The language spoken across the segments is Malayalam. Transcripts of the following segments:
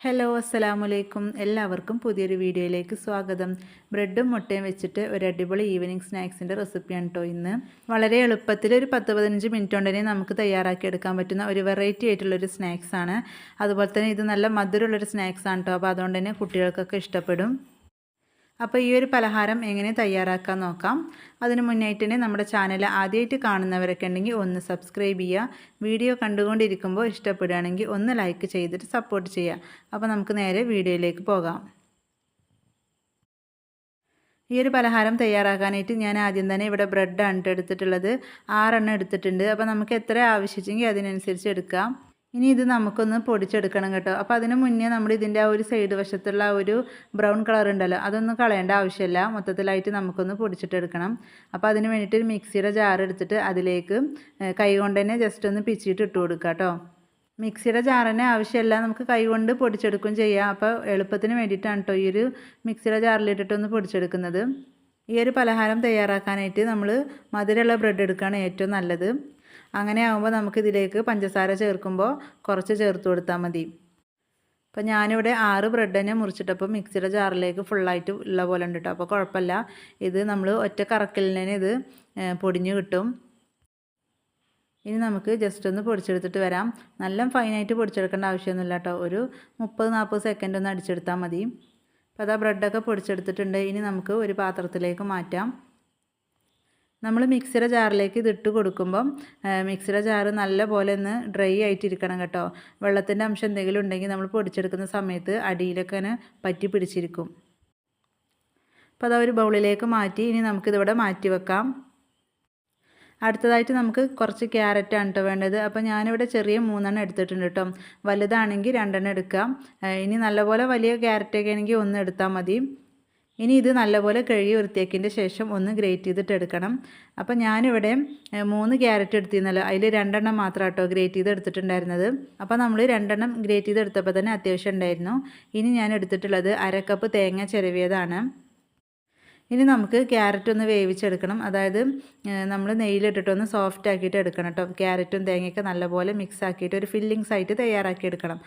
ഹലോ അസ്സലാമലൈക്കും എല്ലാവർക്കും പുതിയൊരു വീഡിയോയിലേക്ക് സ്വാഗതം. ബ്രെഡും മുട്ടയും വെച്ചിട്ട് ഒരു അടിപൊളി ഈവനിങ് സ്നാക്സിന്റെ റെസിപ്പിയാണ് കേട്ടോ ഇന്ന്. വളരെ എളുപ്പത്തിൽ ഒരു പത്ത് പതിനഞ്ച് മിനിറ്റ് കൊണ്ട് തന്നെ നമുക്ക് തയ്യാറാക്കിയെടുക്കാൻ പറ്റുന്ന ഒരു വെറൈറ്റി ആയിട്ടുള്ളൊരു സ്നാക്സാണ് അതുപോലെ തന്നെ ഇത് നല്ല മധുരമുള്ളൊരു സ്നാക്സാണ് കേട്ടോ അപ്പോൾ അതുകൊണ്ട് തന്നെ കുട്ടികൾക്കൊക്കെ ഇഷ്ടപ്പെടും. അപ്പോൾ ഈ ഒരു പലഹാരം എങ്ങനെ തയ്യാറാക്കാൻ നോക്കാം. അതിന് മുന്നായിട്ട് തന്നെ നമ്മുടെ ചാനൽ ആദ്യമായിട്ട് കാണുന്നവരൊക്കെ ഉണ്ടെങ്കിൽ ഒന്ന് സബ്സ്ക്രൈബ് ചെയ്യുക. വീഡിയോ കണ്ടുകൊണ്ടിരിക്കുമ്പോൾ ഇഷ്ടപ്പെടുകയാണെങ്കിൽ ഒന്ന് ലൈക്ക് ചെയ്തിട്ട് സപ്പോർട്ട് ചെയ്യുക. അപ്പോൾ നമുക്ക് നേരെ വീഡിയോയിലേക്ക് പോകാം. ഈ ഒരു പലഹാരം തയ്യാറാക്കാനായിട്ട് ഞാൻ ആദ്യം തന്നെ ഇവിടെ ബ്രെഡാണ് എടുത്തിട്ടുള്ളത്. ആറെണ്ണം എടുത്തിട്ടുണ്ട്. അപ്പോൾ നമുക്ക് എത്ര ആവശ്യിച്ചെങ്കിൽ അതിനനുസരിച്ച് എടുക്കാം. ഇനി ഇത് നമുക്കൊന്ന് പൊടിച്ചെടുക്കണം കേട്ടോ. അപ്പോൾ അതിന് മുന്നേ നമ്മൾ ഇതിന്റെ ആ ഒരു സൈഡ് വശത്തുള്ള ഒരു ബ്രൗൺ കളർ ഉണ്ടല്ലോ അതൊന്നും കളയേണ്ട ആവശ്യമില്ല. മൊത്തത്തിലായിട്ട് നമുക്കൊന്ന് പൊടിച്ചിട്ടെടുക്കണം. അപ്പോൾ അതിന് വേണ്ടിയിട്ട് ഒരു മിക്സിയുടെ ജാർ എടുത്തിട്ട് അതിലേക്ക് കൈ കൊണ്ട് തന്നെ ജസ്റ്റ് ഒന്ന് പിച്ചിട്ട് ഇട്ട് കൊടുക്കുക കേട്ടോ. മിക്സിയുടെ ജാറിന് ആവശ്യമില്ല നമുക്ക് കൈകൊണ്ട് പൊടിച്ചെടുക്കും ചെയ്യാം. അപ്പോൾ എളുപ്പത്തിന് വേണ്ടിയിട്ടാണ് കേട്ടോ ഈ ഒരു മിക്സിയുടെ ജാറിലിട്ടിട്ടൊന്ന് പൊടിച്ചെടുക്കുന്നത്. ഈ ഒരു പലഹാരം തയ്യാറാക്കാനായിട്ട് നമ്മൾ മധുരമുള്ള ബ്രെഡ് എടുക്കുകയാണ് ഏറ്റവും നല്ലത്. അങ്ങനെ ആകുമ്പോൾ നമുക്കിതിലേക്ക് പഞ്ചസാര ചേർക്കുമ്പോൾ കുറച്ച് ചേർത്ത് കൊടുത്താൽ മതി. അപ്പോൾ ഞാനിവിടെ ആറ് ബ്രെഡ് തന്നെ മുറിച്ചിട്ടപ്പോൾ മിക്സിയുടെ ജാറിലേക്ക് ഫുള്ളായിട്ട് ഉള്ള പോലെ ഉണ്ട് കേട്ടോ അപ്പോൾ കുഴപ്പമില്ല ഇത് നമ്മൾ ഒറ്റ കറക്കലിന് ഇത് പൊടിഞ്ഞ് കിട്ടും. ഇനി നമുക്ക് ജസ്റ്റ് ഒന്ന് പൊടിച്ചെടുത്തിട്ട് വരാം. നല്ല ഫൈനായിട്ട് പൊടിച്ചെടുക്കേണ്ട ആവശ്യമൊന്നുമില്ല കേട്ടോ ഒരു മുപ്പത് നാൽപ്പത് സെക്കൻഡ് ഒന്ന് അടിച്ചെടുത്താൽ മതി. അപ്പോൾ അതാ ബ്രെഡൊക്കെ പൊടിച്ചെടുത്തിട്ടുണ്ട്. ഇനി നമുക്ക് ഒരു പാത്രത്തിലേക്ക് മാറ്റാം. നമ്മൾ മിക്സിയുടെ ജാറിലേക്ക് ഇതിട്ട് കൊടുക്കുമ്പം മിക്സിയുടെ ജാറ് നല്ല പോലെ ഒന്ന് ഡ്രൈ ആയിട്ടിരിക്കണം കേട്ടോ. വെള്ളത്തിന്റെ അംശം എന്തെങ്കിലും ഉണ്ടെങ്കിൽ നമ്മൾ പൊടിച്ചെടുക്കുന്ന സമയത്ത് അടിയിലൊക്കെ പറ്റി പിടിച്ചിരിക്കും. അപ്പോൾ അതൊരു ബൗളിലേക്ക് മാറ്റി ഇനി നമുക്കിതിവിടെ മാറ്റി വെക്കാം. അടുത്തതായിട്ട് നമുക്ക് കുറച്ച് ക്യാരറ്റാണ് കേട്ടോ വേണ്ടത്. അപ്പോൾ ഞാനിവിടെ ചെറിയ മൂന്നെണ്ണം എടുത്തിട്ടുണ്ട് കേട്ടോ വലുതാണെങ്കിൽ രണ്ടെണ്ണം എടുക്കാം. ഇനി നല്ലപോലെ വലിയ ക്യാരറ്റൊക്കെ ആണെങ്കിൽ ഒന്ന് എടുത്താൽ മതി. ഇനി ഇത് നല്ലപോലെ കഴുകി വൃത്തിയാക്കിയതിന്റെ ശേഷം ഒന്ന് ഗ്രേറ്റ് ചെയ്തിട്ട് എടുക്കണം. അപ്പോൾ ഞാനിവിടെ മൂന്ന് ക്യാരറ്റ് എടുത്തിരുന്നല്ലോ. അതിൽ രണ്ടെണ്ണം മാത്രം കേട്ടോ ഗ്രേറ്റ് ചെയ്ത് എടുത്തിട്ടുണ്ടായിരുന്നത്. അപ്പോൾ നമ്മൾ രണ്ടെണ്ണം ഗ്രേറ്റ് ചെയ്ത് എടുത്തപ്പോൾ തന്നെ അത്യാവശ്യം ഉണ്ടായിരുന്നു. ഇനി ഞാൻ എടുത്തിട്ടുള്ളത് അരക്കപ്പ് തേങ്ങ ചിരവിയതാണ്. ഇനി നമുക്ക് ക്യാരറ്റ് ഒന്ന് വേവിച്ചെടുക്കണം. അതായത് നമ്മൾ നെയ്യിലിട്ടിട്ടൊന്ന് സോഫ്റ്റ് ആക്കിയിട്ട് എടുക്കണം കേട്ടോ. ക്യാരറ്റും തേങ്ങയൊക്കെ നല്ലപോലെ മിക്സ് ആക്കിയിട്ട് ഒരു ഫില്ലിങ്സ് ആയിട്ട് തയ്യാറാക്കി എടുക്കണം.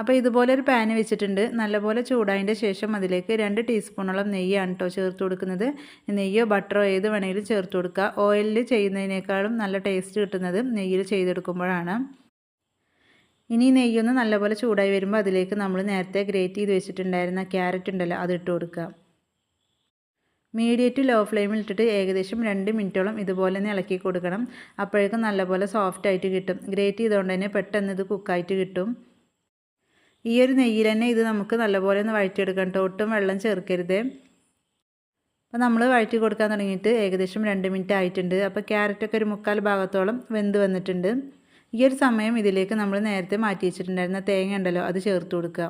അപ്പോൾ ഇതുപോലെ ഒരു പാന് വെച്ചിട്ടുണ്ട്. നല്ലപോലെ ചൂടായതിന്റെ ശേഷം അതിലേക്ക് രണ്ട് ടീസ്പൂണോളം നെയ്യാണ് കേട്ടോ ചേർത്ത് കൊടുക്കുന്നത്. നെയ്യോ ബട്ടറോ ഏത് വേണമെങ്കിലും ചേർത്ത് കൊടുക്കുക. ഓയിലിൽ ചെയ്യുന്നതിനേക്കാളും നല്ല ടേസ്റ്റ് കിട്ടുന്നത് നെയ്യിൽ ചെയ്തെടുക്കുമ്പോഴാണ്. ഇനി നെയ്യൊന്ന് നല്ലപോലെ ചൂടായി വരുമ്പോൾ അതിലേക്ക് നമ്മൾ നേരത്തെ ഗ്രേറ്റ് ചെയ്ത് വെച്ചിട്ടുണ്ടായിരുന്ന ക്യാരറ്റ് ഉണ്ടല്ലോ അത് ഇട്ട് കൊടുക്കുക. മീഡിയറ്റ് ലോ ഫ്ലെയിമിൽ ഇട്ടിട്ട് ഏകദേശം രണ്ട് മിനിറ്റോളം ഇതുപോലെ തന്നെ ഇളക്കി കൊടുക്കണം. അപ്പോഴേക്കും നല്ലപോലെ സോഫ്റ്റ് ആയിട്ട് കിട്ടും. ഗ്രേറ്റ് ചെയ്തുകൊണ്ട് തന്നെ പെട്ടെന്ന് ഇത് കുക്കായിട്ട് കിട്ടും. ഈ ഒരു നെയ്യിൽ തന്നെ ഇത് നമുക്ക് നല്ലപോലെ ഒന്ന് വഴറ്റിയെടുക്കാം കേട്ടോ. ഒട്ടും വെള്ളം ചേർക്കരുത്. അപ്പോൾ നമ്മൾ വഴറ്റി കൊടുക്കാൻ തുടങ്ങിയിട്ട് ഏകദേശം രണ്ട് മിനിറ്റ് ആയിട്ടുണ്ട്. അപ്പോൾ ക്യാരറ്റൊക്കെ ഒരു മുക്കാൽ ഭാഗത്തോളം വെന്ത് വന്നിട്ടുണ്ട്. ഈ ഒരു സമയം ഇതിലേക്ക് നമ്മൾ നേരത്തെ മാറ്റി വെച്ചിട്ടുണ്ടായിരുന്ന തേങ്ങ ഉണ്ടല്ലോ അത് ചേർത്ത് കൊടുക്കുക.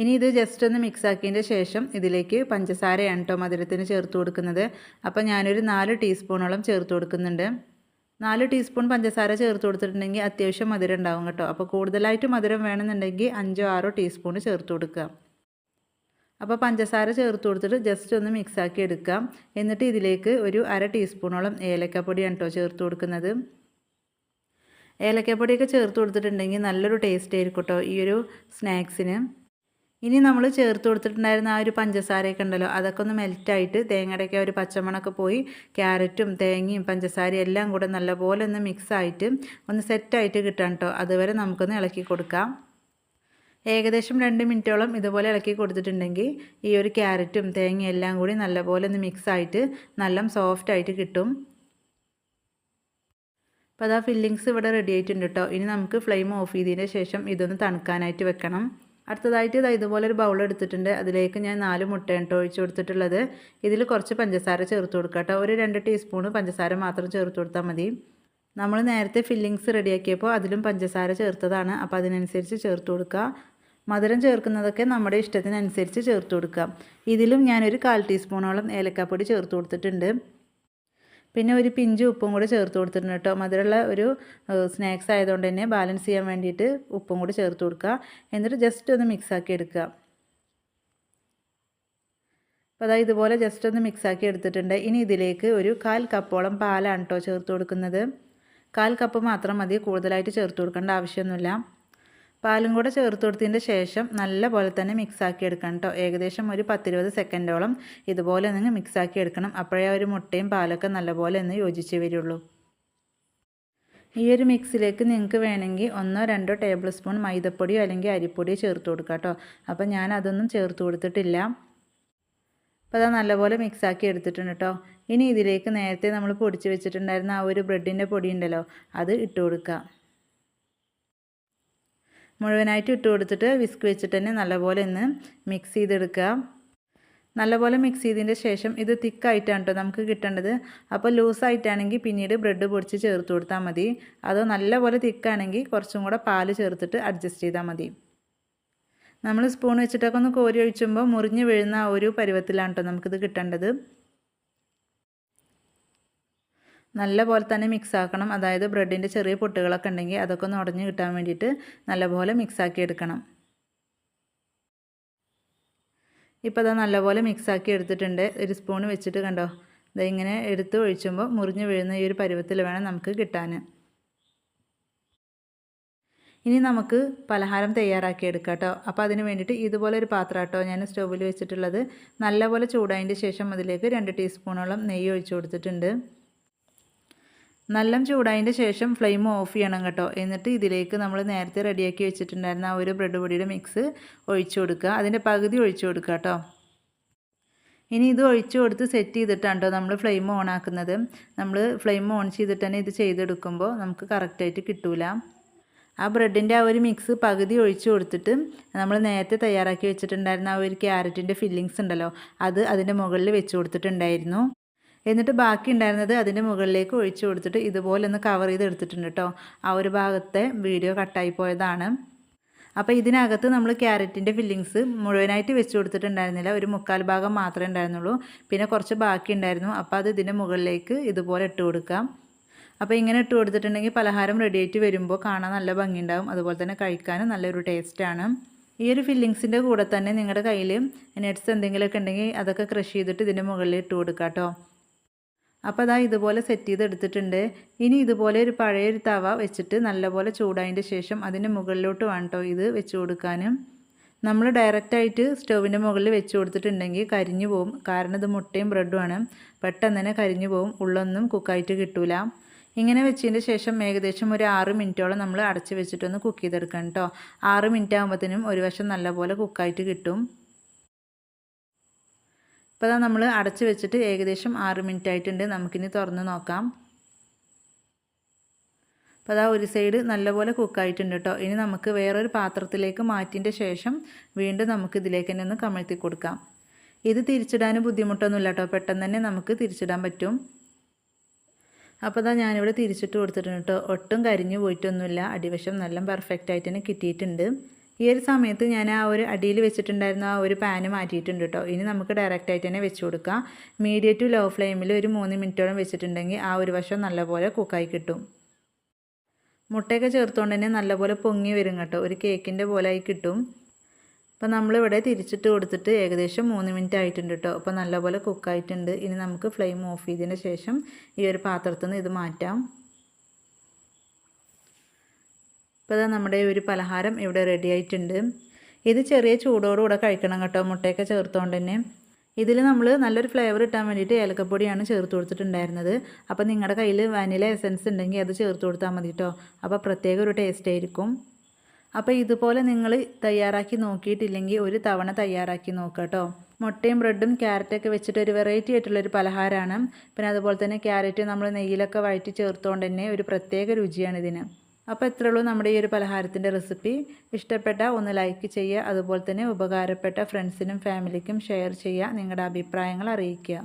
ഇനി ഇത് ജസ്റ്റ് ഒന്ന് മിക്സ് ആക്കിയതിന്റെ ശേഷം ഇതിലേക്ക് പഞ്ചസാരയാണ് കേട്ടോ മധുരത്തിന് ചേർത്ത് കൊടുക്കുന്നത്. അപ്പോൾ ഞാനൊരു നാല് ടീസ്പൂണോളം ചേർത്ത് കൊടുക്കുന്നുണ്ട്. നാല് ടീസ്പൂൺ പഞ്ചസാര ചേർത്ത് കൊടുത്തിട്ടുണ്ടെങ്കിൽ അത്യാവശ്യം മധുരം ഉണ്ടാവും കേട്ടോ. അപ്പോൾ കൂടുതലായിട്ട് മധുരം വേണമെന്നുണ്ടെങ്കിൽ അഞ്ചോ ആറോ ടീസ്പൂൺ ചേർത്ത് കൊടുക്കുക. അപ്പോൾ പഞ്ചസാര ചേർത്ത് കൊടുത്തിട്ട് ജസ്റ്റ് ഒന്ന് മിക്സാക്കി എടുക്കാം എന്നിട്ട് ഇതിലേക്ക് ഒരു അര ടീസ്പൂണോളം ഏലക്കപ്പൊടിയാണ് കേട്ടോ ചേർത്ത് കൊടുക്കുന്നത്. ഏലക്കപ്പൊടിയൊക്കെ ചേർത്ത് കൊടുത്തിട്ടുണ്ടെങ്കിൽ നല്ലൊരു ടേസ്റ്റ് ആയിരിക്കും കേട്ടോ ഈ ഒരു സ്നാക്സിന് ഇനി നമ്മൾ ചേർത്ത് കൊടുത്തിട്ടുണ്ടായിരുന്ന ആ ഒരു പഞ്ചസാരയൊക്കെ ഉണ്ടല്ലോ അതൊക്കെ ഒന്ന് മെൽറ്റായിട്ട് തേങ്ങയുടെയൊക്കെ ഒരു പച്ചമണൊക്കെ പോയി ക്യാരറ്റും തേങ്ങയും പഞ്ചസാരയും എല്ലാം കൂടെ നല്ലപോലെ ഒന്ന് മിക്സായിട്ട് ഒന്ന് സെറ്റായിട്ട് കിട്ടാൻ കേട്ടോ അതുവരെ നമുക്കൊന്ന് ഇളക്കി കൊടുക്കാം. ഏകദേശം രണ്ട് മിനിറ്റോളം ഇതുപോലെ ഇളക്കി കൊടുത്തിട്ടുണ്ടെങ്കിൽ ഈ ഒരു ക്യാരറ്റും തേങ്ങയും എല്ലാം കൂടി നല്ലപോലെ ഒന്ന് മിക്സായിട്ട് നല്ല സോഫ്റ്റായിട്ട് കിട്ടും. അപ്പോൾ അതാ ഫില്ലിങ്സ് ഇവിടെ റെഡി ആയിട്ടുണ്ട് കേട്ടോ ഇനി നമുക്ക് ഫ്ലെയിം ഓഫ് ചെയ്തതിന് ശേഷം ഇതൊന്ന് തണുക്കാനായിട്ട് വെക്കണം. അടുത്തതായിട്ട് ഇതാ ഇതുപോലെ ഒരു ബൗൾ എടുത്തിട്ടുണ്ട്. അതിലേക്ക് ഞാൻ നാല് മുട്ടയാണ് ഒഴിച്ച് കൊടുത്തിട്ടുള്ളത്. ഇതിൽ കുറച്ച് പഞ്ചസാര ചേർത്ത് കൊടുക്കുക ഒരു രണ്ട് ടീസ്പൂണ് പഞ്ചസാര മാത്രം ചേർത്ത് കൊടുത്താൽ മതി. നമ്മൾ നേരത്തെ ഫില്ലിങ്സ് റെഡിയാക്കിയപ്പോൾ അതിലും പഞ്ചസാര ചേർത്തതാണ്. അപ്പോൾ അതിനനുസരിച്ച് ചേർത്ത് കൊടുക്കുക. മധുരം ചേർക്കുന്നതൊക്കെ നമ്മുടെ ഇഷ്ടത്തിനനുസരിച്ച് ചേർത്ത് കൊടുക്കുക. ഇതിലും ഞാനൊരു കാൽ ടീസ്പൂണോളം ഏലക്കാപ്പൊടി ചേർത്ത് കൊടുത്തിട്ടുണ്ട്. പിന്നെ ഒരു പിഞ്ച് ഉപ്പും കൂടി ചേർത്ത് കൊടുത്തിട്ടുണ്ട് കേട്ടോ. മധുരമുള്ള ഒരു സ്നാക്സ് ആയതുകൊണ്ട് തന്നെ ബാലൻസ് ചെയ്യാൻ വേണ്ടിയിട്ട് ഉപ്പും കൂടി ചേർത്ത് കൊടുക്കുക. എന്നിട്ട് ജസ്റ്റ് ഒന്ന് മിക്സാക്കി എടുക്കുക. അപ്പോൾ അതായത് ഇതുപോലെ ജസ്റ്റ് ഒന്ന് മിക്സാക്കി എടുത്തിട്ടുണ്ട്. ഇനി ഇതിലേക്ക് ഒരു കാൽ കപ്പോളം പാലാണ് കേട്ടോ ചേർത്ത് കൊടുക്കുന്നത്. കാൽ കപ്പ് മാത്രം മതി കൂടുതലായിട്ട് ചേർത്ത് കൊടുക്കേണ്ട ആവശ്യമൊന്നുമില്ല. പാലും കൂടെ ചേർത്ത് കൊടുത്തതിന്റെ ശേഷം നല്ല പോലെ തന്നെ മിക്സാക്കി എടുക്കണം കേട്ടോ. ഏകദേശം ഒരു പത്തിരുപത് സെക്കൻഡോളം ഇതുപോലെ നിങ്ങൾ മിക്സാക്കി എടുക്കണം. അപ്പോഴേ ഒരു മുട്ടയും പാലൊക്കെ നല്ലപോലെ ഒന്ന് യോജിച്ച് വരുള്ളൂ. ഈ ഒരു മിക്സിലേക്ക് നിങ്ങൾക്ക് വേണമെങ്കിൽ ഒന്നോ രണ്ടോ ടേബിൾ സ്പൂൺ മൈദപ്പൊടിയോ അല്ലെങ്കിൽ അരിപ്പൊടിയോ ചേർത്ത് കൊടുക്കാം കേട്ടോ. അപ്പോൾ ഞാൻ അതൊന്നും ചേർത്ത് കൊടുത്തിട്ടില്ല. അപ്പോൾ അത് നല്ലപോലെ മിക്സാക്കി എടുത്തിട്ടുണ്ട് കേട്ടോ. ഇനി ഇതിലേക്ക് നേരത്തെ നമ്മൾ പൊടിച്ച് വെച്ചിട്ടുണ്ടായിരുന്ന ആ ഒരു ബ്രെഡിന്റെ പൊടി ഉണ്ടല്ലോ അത് ഇട്ട് കൊടുക്കുക മുഴുവനായിട്ട് ഇട്ട് കൊടുത്തിട്ട് വിസ്ക് വെച്ചിട്ട് തന്നെ നല്ലപോലെ ഒന്ന് മിക്സ് ചെയ്തെടുക്കുക. നല്ലപോലെ മിക്സ് ചെയ്തതിന്റെ ശേഷം ഇത് തിക്കായിട്ടാണ് കേട്ടോ നമുക്ക് കിട്ടേണ്ടത്. അപ്പോൾ ലൂസായിട്ടാണെങ്കിൽ പിന്നീട് ബ്രെഡ് പൊടിച്ച് ചേർത്ത് കൊടുത്താൽ മതി. അതോ നല്ലപോലെ തിക്കാണെങ്കിൽ കുറച്ചും കൂടെ പാൽ ചേർത്തിട്ട് അഡ്ജസ്റ്റ് ചെയ്താൽ മതി. നമ്മൾ സ്പൂൺ വെച്ചിട്ടൊക്കെ ഒന്ന് കോരി ഒഴിച്ചുമ്പോൾ മുറിഞ്ഞ് വീഴുന്ന ഒരു പരുവത്തിലാണ് കേട്ടോ നമുക്കിത് കിട്ടേണ്ടത്. നല്ല പോലെ തന്നെ മിക്സ് ആക്കണം അതായത് ബ്രെഡിന്റെ ചെറിയ പൊട്ടുകളൊക്കെ ഉണ്ടെങ്കിൽ അതൊക്കെ ഒന്ന് ഉടഞ്ഞ് കിട്ടാൻ വേണ്ടിയിട്ട് നല്ലപോലെ മിക്സാക്കി എടുക്കണം. ഇപ്പോൾ അത് നല്ലപോലെ മിക്സാക്കി എടുത്തിട്ടുണ്ട്. ഒരു സ്പൂൺ വെച്ചിട്ട് കണ്ടോ? ഇത് ഇങ്ങനെ എടുത്ത് ഒഴിച്ചുമ്പോൾ മുറിഞ്ഞു വീഴുന്ന ഈ ഒരു പരുവത്തിൽ വേണം നമുക്ക് കിട്ടാൻ. ഇനി നമുക്ക് പലഹാരം തയ്യാറാക്കി എടുക്കാം കേട്ടോ. അപ്പോൾ അതിന് വേണ്ടിയിട്ട് ഇതുപോലെ ഒരു പാത്രം കേട്ടോ ഞാൻ സ്റ്റൗവിൽ വെച്ചിട്ടുള്ളത്. നല്ലപോലെ ചൂടായതിന്റെ ശേഷം അതിലേക്ക് രണ്ട് ടീസ്പൂണോളം നെയ്യ് ഒഴിച്ചു കൊടുത്തിട്ടുണ്ട്. നല്ല ചൂടായതിന്റെ ശേഷം ഫ്ലെയിം ഓഫ് ചെയ്യണം കേട്ടോ. എന്നിട്ട് ഇതിലേക്ക് നമ്മൾ നേരത്തെ റെഡിയാക്കി വെച്ചിട്ടുണ്ടായിരുന്ന ആ ഒരു ബ്രെഡ് പൊടിയുടെ മിക്സ് ഒഴിച്ചു കൊടുക്കുക. അതിന്റെ പകുതി ഒഴിച്ചു കൊടുക്കുക കേട്ടോ. ഇനി ഇത് ഒഴിച്ചു കൊടുത്ത് സെറ്റ് ചെയ്തിട്ടാണ് കേട്ടോ നമ്മൾ ഫ്ലെയിം ഓൺ ആക്കുന്നത്. നമ്മൾ ഫ്ലെയിം ഓൺ ചെയ്തിട്ട് തന്നെ ഇത് ചെയ്തെടുക്കുമ്പോൾ നമുക്ക് കറക്റ്റായിട്ട് കിട്ടൂല. ആ ബ്രെഡിന്റെ ആ ഒരു മിക്സ് പകുതി ഒഴിച്ചു കൊടുത്തിട്ട് നമ്മൾ നേരത്തെ തയ്യാറാക്കി വെച്ചിട്ടുണ്ടായിരുന്ന ആ ഒരു ക്യാരറ്റിന്റെ ഫില്ലിങ്സ് ഉണ്ടല്ലോ അത് അതിന്റെ മുകളിൽ വെച്ച് കൊടുത്തിട്ടുണ്ടായിരുന്നു. എന്നിട്ട് ബാക്കി ഉണ്ടായിരുന്നത് അതിന്റെ മുകളിലേക്ക് ഒഴിച്ചു കൊടുത്തിട്ട് ഇതുപോലെ ഒന്ന് കവർ ചെയ്ത് എടുത്തിട്ടുണ്ട് കേട്ടോ ആ ഒരു ഭാഗത്തെ വീഡിയോ കട്ടായി പോയതാണ്. അപ്പോൾ ഇതിനകത്ത് നമ്മൾ ക്യാരറ്റിന്റെ ഫില്ലിങ്സ് മുഴുവനായിട്ട് വെച്ച് കൊടുത്തിട്ടുണ്ടായിരുന്നില്ല. ഒരു മുക്കാൽ ഭാഗം മാത്രമേ ഉണ്ടായിരുന്നുള്ളൂ. പിന്നെ കുറച്ച് ബാക്കി ഉണ്ടായിരുന്നു. അപ്പോൾ അത് ഇതിന്റെ മുകളിലേക്ക് ഇതുപോലെ ഇട്ട് കൊടുക്കാം. അപ്പോൾ ഇങ്ങനെ ഇട്ട് കൊടുത്തിട്ടുണ്ടെങ്കിൽ പലഹാരം റെഡി ആയിട്ട് വരുമ്പോൾ കാണാൻ നല്ല ഭംഗിയുണ്ടാവും. അതുപോലെ തന്നെ കഴിക്കാനും നല്ലൊരു ടേസ്റ്റാണ് ഈ ഒരു ഫില്ലിങ്സിന്റെ കൂടെ തന്നെ നിങ്ങളുടെ കയ്യിൽ നെറ്റ്സ് എന്തെങ്കിലുമൊക്കെ ഉണ്ടെങ്കിൽ അതൊക്കെ ക്രഷ് ചെയ്തിട്ട് ഇതിന്റെ മുകളിൽ ഇട്ട് കൊടുക്കാം കേട്ടോ അപ്പോൾ അതാ ഇതുപോലെ സെറ്റ് ചെയ്ത് എടുത്തിട്ടുണ്ട്. ഇനി ഇതുപോലെ ഒരു പഴയൊരു തവ വെച്ചിട്ട് നല്ലപോലെ ചൂടായതിന്റെ ശേഷം അതിന് മുകളിലോട്ട് വേണം ഇത് വെച്ച് കൊടുക്കാനും. നമ്മൾ ഡയറക്റ്റായിട്ട് സ്റ്റൗവിന്റെ മുകളിൽ വെച്ച് കൊടുത്തിട്ടുണ്ടെങ്കിൽ കരിഞ്ഞു പോകും കാരണം ഇത് മുട്ടയും ബ്രെഡുമാണ് പെട്ടെന്ന് തന്നെ കരിഞ്ഞു പോകും ഉള്ളൊന്നും കുക്കായിട്ട് കിട്ടൂല. ഇങ്ങനെ വെച്ചതിന് ശേഷം ഏകദേശം ഒരു ആറ് മിനിറ്റോളം നമ്മൾ അടച്ച് വെച്ചിട്ടൊന്ന് കുക്ക് ചെയ്തെടുക്കണം കേട്ടോ ആറ് മിനിറ്റ് ആകുമ്പോഴത്തേനും ഒരു വശം നല്ലപോലെ കുക്കായിട്ട് കിട്ടും. ഇപ്പോൾ നമ്മൾ അടച്ച് വെച്ചിട്ട് ഏകദേശം ആറ് മിനിറ്റ് ആയിട്ടുണ്ട്. നമുക്കിനി തുറന്ന് നോക്കാം. അപ്പോൾ അതാ ഒരു സൈഡ് നല്ലപോലെ കുക്കായിട്ടുണ്ട് കേട്ടോ ഇനി നമുക്ക് വേറൊരു പാത്രത്തിലേക്ക് മാറ്റിന്റെ ശേഷം വീണ്ടും നമുക്ക് ഇതിലേക്ക് തന്നെ ഒന്ന് കമഴ്ത്തി കൊടുക്കാം. ഇത് തിരിച്ചിടാൻ ബുദ്ധിമുട്ടൊന്നുമില്ല കേട്ടോ പെട്ടെന്ന് തന്നെ നമുക്ക് തിരിച്ചിടാൻ പറ്റും. അപ്പോൾ അതാ ഞാനിവിടെ തിരിച്ചിട്ട് കൊടുത്തിട്ടുണ്ട് കേട്ടോ ഒട്ടും കരിഞ്ഞു പോയിട്ടൊന്നുമില്ല. അടിവശം നല്ല പെർഫെക്റ്റ് ആയിട്ട് തന്നെ കിട്ടിയിട്ടുണ്ട്. ഈ ഒരു സമയത്ത് ഞാൻ ആ ഒരു അടിയിൽ വെച്ചിട്ടുണ്ടായിരുന്ന ആ ഒരു പാന് മാറ്റിയിട്ടുണ്ട് കേട്ടോ ഇനി നമുക്ക് ഡയറക്റ്റ് ആയിട്ട് തന്നെ വെച്ച് കൊടുക്കാം. മീഡിയം ടു ലോ ഫ്ലെയിമിൽ ഒരു മൂന്ന് മിനിറ്റോളം വെച്ചിട്ടുണ്ടെങ്കിൽ ആ ഒരു വശം നല്ലപോലെ കുക്കായി കിട്ടും. മുട്ടയൊക്കെ ചേർത്തുകൊണ്ട് തന്നെ നല്ലപോലെ പൊങ്ങി വരും കേട്ടോ. ഒരു കേക്കിന്റെ പോലെ ആയി കിട്ടും. അപ്പോൾ നമ്മളിവിടെ തിരിച്ചിട്ട് കൊടുത്തിട്ട് ഏകദേശം മൂന്ന് മിനിറ്റ് ആയിട്ടുണ്ട് കേട്ടോ അപ്പോൾ നല്ലപോലെ കുക്കായിട്ടുണ്ട് ഇനി നമുക്ക് ഫ്ലെയിം ഓഫ് ചെയ്തതിന് ശേഷം ഈ ഒരു പാത്രത്തിൽ നിന്ന് ഇത് മാറ്റാം. ഇപ്പോൾ നമ്മുടെ ഒരു പലഹാരം ഇവിടെ റെഡി ആയിട്ടുണ്ട്. ഇത് ചെറിയ ചൂടോടുകൂടെ കഴിക്കണം കേട്ടോ മുട്ടയൊക്കെ ചേർത്തുകൊണ്ട് തന്നെ. ഇതിൽ നമ്മൾ നല്ലൊരു ഫ്ലേവർ കിട്ടാൻ വേണ്ടിയിട്ട് ഏലക്കപ്പൊടിയാണ് ചേർത്ത് കൊടുത്തിട്ടുണ്ടായിരുന്നത്. അപ്പോൾ നിങ്ങളുടെ കയ്യിൽ വാനില എസൻസ് ഉണ്ടെങ്കിൽ അത് ചേർത്ത് കൊടുത്താൽ മതി കേട്ടോ. അപ്പോൾ പ്രത്യേക ഒരു ടേസ്റ്റ് ആയിരിക്കും. അപ്പോൾ ഇതുപോലെ നിങ്ങൾ തയ്യാറാക്കി നോക്കിയിട്ടില്ലെങ്കിൽ ഒരു തവണ തയ്യാറാക്കി നോക്കുക കേട്ടോ. മുട്ടയും ബ്രെഡും ക്യാരറ്റൊക്കെ വെച്ചിട്ട് ഒരു വെറൈറ്റി ആയിട്ടുള്ളൊരു പലഹാരമാണ്. പിന്നെ അതുപോലെ തന്നെ ക്യാരറ്റ് നമ്മൾ നെയ്യിലൊക്കെ വഴറ്റി ചേർത്തുകൊണ്ട് തന്നെ ഒരു പ്രത്യേക രുചിയാണ് ഇതിന്. അപ്പോൾ ഇത്രേ ഉള്ളൂ നമ്മുടെ ഈ ഒരു പലഹാരത്തിന്റെ റെസിപ്പി ഇഷ്ടപ്പെട്ട ഒന്ന് ലൈക്ക് ചെയ്യുക അതുപോലെ തന്നെ ഉപകാരപ്പെട്ട ഫ്രണ്ട്സിനും ഫാമിലിക്കും ഷെയർ ചെയ്യുക നിങ്ങളുടെ അഭിപ്രായങ്ങൾ അറിയിക്കുക.